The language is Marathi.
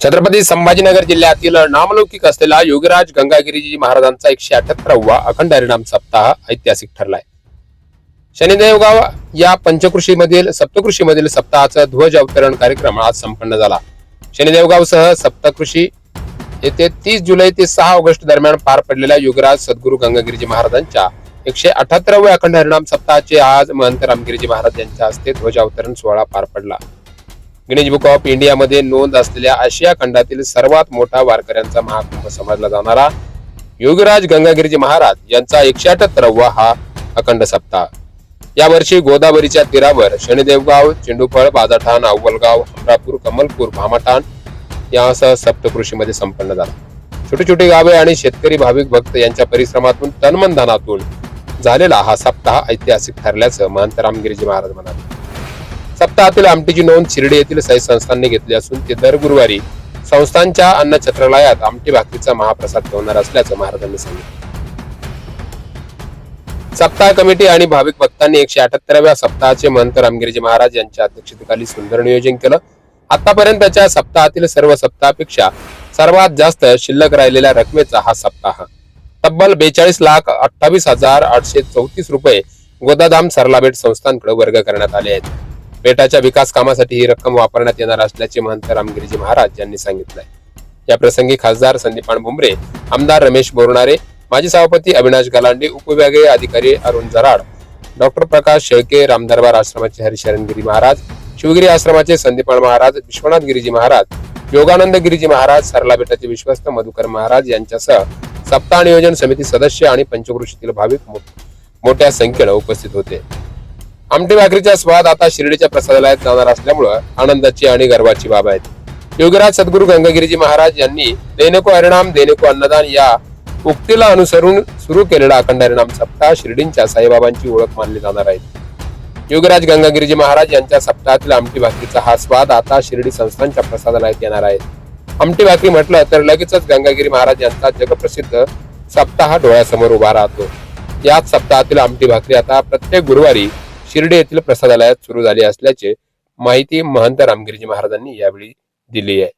छत्रपती संभाजीनगर जिल्ह्यातील नामलौकिक असलेला योगीराज गंगागिरीजी महाराजांचा एकशे अठ्याहत्तरावा अखंड हरिणाम सप्ताह ऐतिहासिक ठरलाय. शनिदेवगाव या पंचकृषीमधील सप्तकृषीमधील सप्ताहाचं ध्वज अवतरण कार्यक्रम आज संपन्न झाला. शनिदेवगावसह सप्तकृषी येथे तीस जुलै ते सहा ऑगस्ट दरम्यान पार पडलेल्या युगराज सद्गुरू गंगागिरीजी महाराजांच्या एकशे अठ्याहत्तराव्या अखंड हरिणाम सप्ताहाचे आज महंत रामगिरीजी महाराज यांच्या हस्ते ध्वज अवतरण सोहळा पार पडला. गिनीज बुक ऑफ इंडियामध्ये नोंद असलेल्या आशिया खंडातील सर्वात मोठा वारकऱ्यांचा महाकुंभ समजला जाणारा योगराज गंगागिरीजी महाराज यांचा एकशे अठ्याहत्तरावा हा अखंड सप्ताह. यावर्षी गोदावरीच्या तीरावर शनिदेवगाव चेंडूफळ बाजाठाण अव्वलगाव अमरापूर कमलपूर भामाठाण यासह सप्तकृषीमध्ये संपन्न झाला. छोटी छोटी गावे आणि शेतकरी भाविक भक्त यांच्या परिश्रमातून तनमनधानातून झालेला हा सप्ताह ऐतिहासिक ठरल्याचं महंत रामगिरीजी महाराज म्हणाले. सप्ताहातील आमटीची नोंद शिर्डी येथील साई संस्थांनी घेतली असून ते दर गुरुवारी संस्थांच्या अन्न छत्रालयात आमटी भाकरीचा महाप्रसाद ठेवणार असल्याचं महाराजांनी सांगितलं. सप्ताह कमिटी आणि भाविक भक्तांनी एकशे अठ्याहत्तराव्या सप्ताहाचे महंत रामगिरीजी महाराज यांच्या अध्यक्षतेखाली सुंदर नियोजन केलं. आतापर्यंतच्या सप्ताहातील सर्व सप्ताहापेक्षा सर्वात जास्त शिल्लक राहिलेल्या रकमेचा हा सप्ताह. तब्बल बेचाळीस लाख अठ्ठावीस हजार आठशे चौतीस रुपये गोदाधाम सरलाबेट संस्थांकडे वर्ग करण्यात आले आहेत. बेटाच्या विकास कामासाठी ही रक्कम वापरण्यात येणार असल्याचे महंत रामगिरीजी महाराज यांनी सांगितलंय. या प्रसंगी खासदार संदीपान भुमरे आमदार रमेश बोरणारे माजी सभापती अविनाश गलांडे उपविभागीय अधिकारी अरुण जराड डॉक्टर प्रकाश शेळके रामदरबार आश्रमाचे हरिशरणगिरी महाराज शिवगिरी आश्रमाचे संदीपान महाराज विश्वनाथ गिरीजी महाराज योगानंद गिरीजी महाराज सरला बेटाचे विश्वस्त मधुकर महाराज यांच्यासह सप्ताह नियोजन समिती सदस्य आणि पंचकृषीतील भाविक मोठ्या संख्येनं उपस्थित होते. आमटी भाकरीचा स्वाद आता शिर्डीच्या प्रसादालयात जाणार असल्यामुळं आनंदाची आणि गर्वाची बाब आहे योगराज सद्गुरू गंगागिरीजी महाराज यांनी देनेको हरिणाम देनेको अन्नदान या उक्तीला अनुसरून सुरू केलेला अखंड हरिणाम सप्ताह शिर्डींच्या साईबाबांची ओळख मानली जाणार आहे. योगराज गंगागिरीजी महाराज यांच्या सप्ताहातील आमटी भाकरीचा हा स्वाद आता शिर्डी संस्थांच्या प्रसादालयात येणार आहे. आमटी भाकरी म्हटलं तर लगेचच गंगागिरी महाराज यांचा जगप्रसिद्ध सप्ताह डोळ्यासमोर उभा राहतो. याच सप्ताहातील आमटी भाकरी आता प्रत्येक गुरुवारी शिर्डी येथील प्रसादालयात सुरू झाली असल्याचे माहिती महंत रामगिरीजी महाराजांनी यावेळी दिली आहे.